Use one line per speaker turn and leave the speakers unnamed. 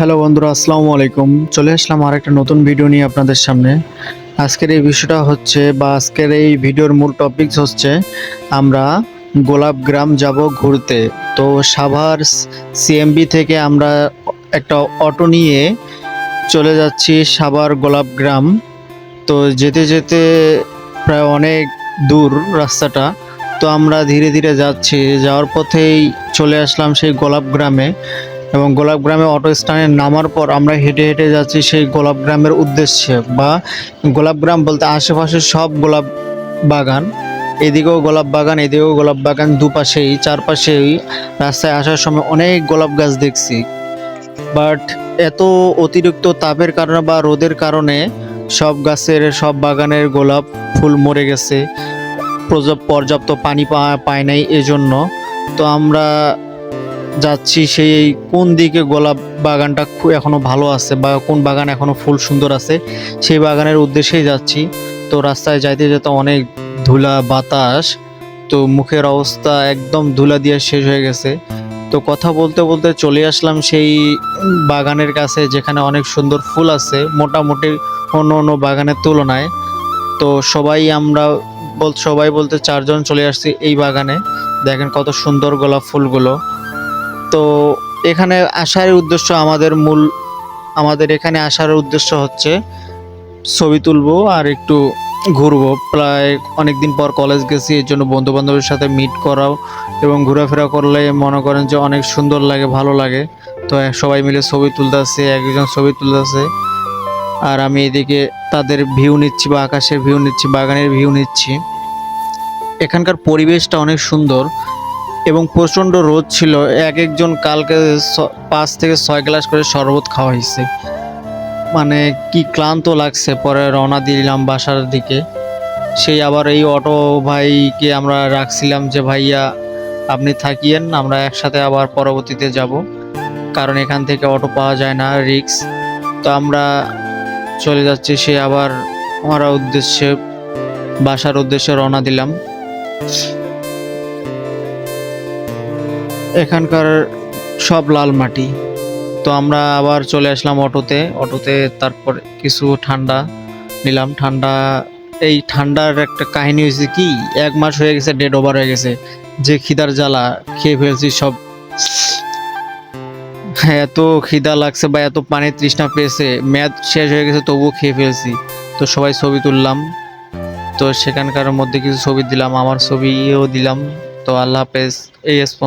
Hello বন্ধুরা, আসসালামু আলাইকুম। চলে আসলাম আর একটা নতুন ভিডিও নিয়ে আপনাদের সামনে। আজকের এই বিষয়টা হচ্ছে বা আজকের এই ভিডিওর মূল টপিকস হচ্ছে আমরা গোলাপ গ্রাম যাব ঘুরতে। তো সাভার সিএমবি থেকে আমরা একটা অটো নিয়ে চলে যাচ্ছি সাভার গোলাপ গ্রাম। তো যেতে যেতে প্রায় অনেক দূর রাস্তাটা। তো আমরা ধীরে ধীরে যাচ্ছি, যাওয়ার পথেই চলে আসলাম সেই গোলাপ গ্রামে। এবং গোলাপ গ্রামে অটো স্ট্যান্ডে নামার পর আমরা হেঁটে হেঁটে যাচ্ছি সেই গোলাপ গ্রামের উদ্দেশ্যে বা গোলাপ গ্রাম বলতে আশেপাশে সব গোলাপ বাগান। এদিকেও গোলাপ বাগান, এদিকেও গোলাপ বাগান দুপাশেই, চারপাশেই রাস্তায় আসার সময় অনেক গোলাপ গাছ দেখছি। বাট এত অতিরিক্ত তাপের কারণে বা রোদের কারণে সব গাছের, সব বাগানের গোলাপ ফুল মরে গেছে। পর্যাপ্ত পানি পায় নাই এজন্য। তো আমরা যাচ্ছি, সেই কোন দিকে গোলাপ বাগানটা খু- এখনও ভালো আছে বা কোন বাগান এখনও ফুল সুন্দর আছে, সেই বাগানের উদ্দেশ্যেই যাচ্ছি। তো রাস্তায় যাইতে যেতে অনেক ধুলা, বাতাস, তো মুখের অবস্থা একদম ধুলা দিয়ে শেষ হয়ে গেছে। তো কথা বলতে বলতে চলে আসলাম সেই বাগানের কাছে যেখানে অনেক সুন্দর ফুল আছে, মোটামুটি অন্য অন্য বাগানের তুলনায়। তো সবাই আমরা বল, সবাই বলতে চারজন চলে আসছি এই বাগানে। দেখেন কত সুন্দর গোলাপ ফুলগুলো। তো এখানে আসার উদ্দেশ্য আমাদের মূল, আমাদের এখানে আসার উদ্দেশ্য হচ্ছে ছবি তুলবো আর একটু ঘুরবো। প্রায় অনেক দিন পর কলেজ গেছি, এর জন্য বন্ধু বান্ধবের সাথে মিট করাও এবং ঘোরাফেরা করলে মনে করেন যে অনেক সুন্দর লাগে, ভালো লাগে। তো সবাই মিলে ছবি তুলতেছে, একজন ছবি তুলতেছে। আর আমি এদিকে তাদের ভিউ নিচ্ছি বা আকাশের ভিউ নিচ্ছি, বাগানের ভিউ নিচ্ছি। এখানকার পরিবেশটা অনেক সুন্দর। এবং প্রচণ্ড রোদ ছিল। এক একজন কালকে পাঁচ থেকে ছয় গ্লাস করে শরবত খাওয়া হয়েছে। মানে কি ক্লান্ত লাগছে পরে রওনা দিলাম বাসার দিকে। সেই আবার এই অটো ভাইকে আমরা রাখছিলাম যে, ভাইয়া, আপনি থাকিয়েন, আমরা একসাথে আবার পরবর্তীতে যাব। কারণ এখান থেকে অটো পাওয়া যায় না, রিক্স। তো আমরা চলে যাচ্ছি, সে আবার আমরা উদ্দেশ্যে, বাসার উদ্দেশ্যে রওনা দিলাম। এখানকার সব লাল মাটি। তো আমরা আবার চলে আসলাম অটোতে। অটোতে তারপর কিছু ঠান্ডা নিলাম। ঠান্ডা এই ঠান্ডার একটা কাহিনী হয়েছে কি এক মাস হয়ে গেছে ডেড ওভার হয়ে গেছে। যে খিদার জ্বালা খেয়ে ফেলছি সব। হ্যাঁ, এত খিদা লাগছে বা এত পানির তৃষ্ণা পেয়েছে ম্যাদ শেষ হয়ে গেছে তবুও খেয়ে ফেলছি। তো সবাই ছবি তুললাম। তো সেখানকার মধ্যে কিছু ছবি দিলাম আমার ছবিও দিলাম। তো আল্লাহ হাফেজ এই স্পন্স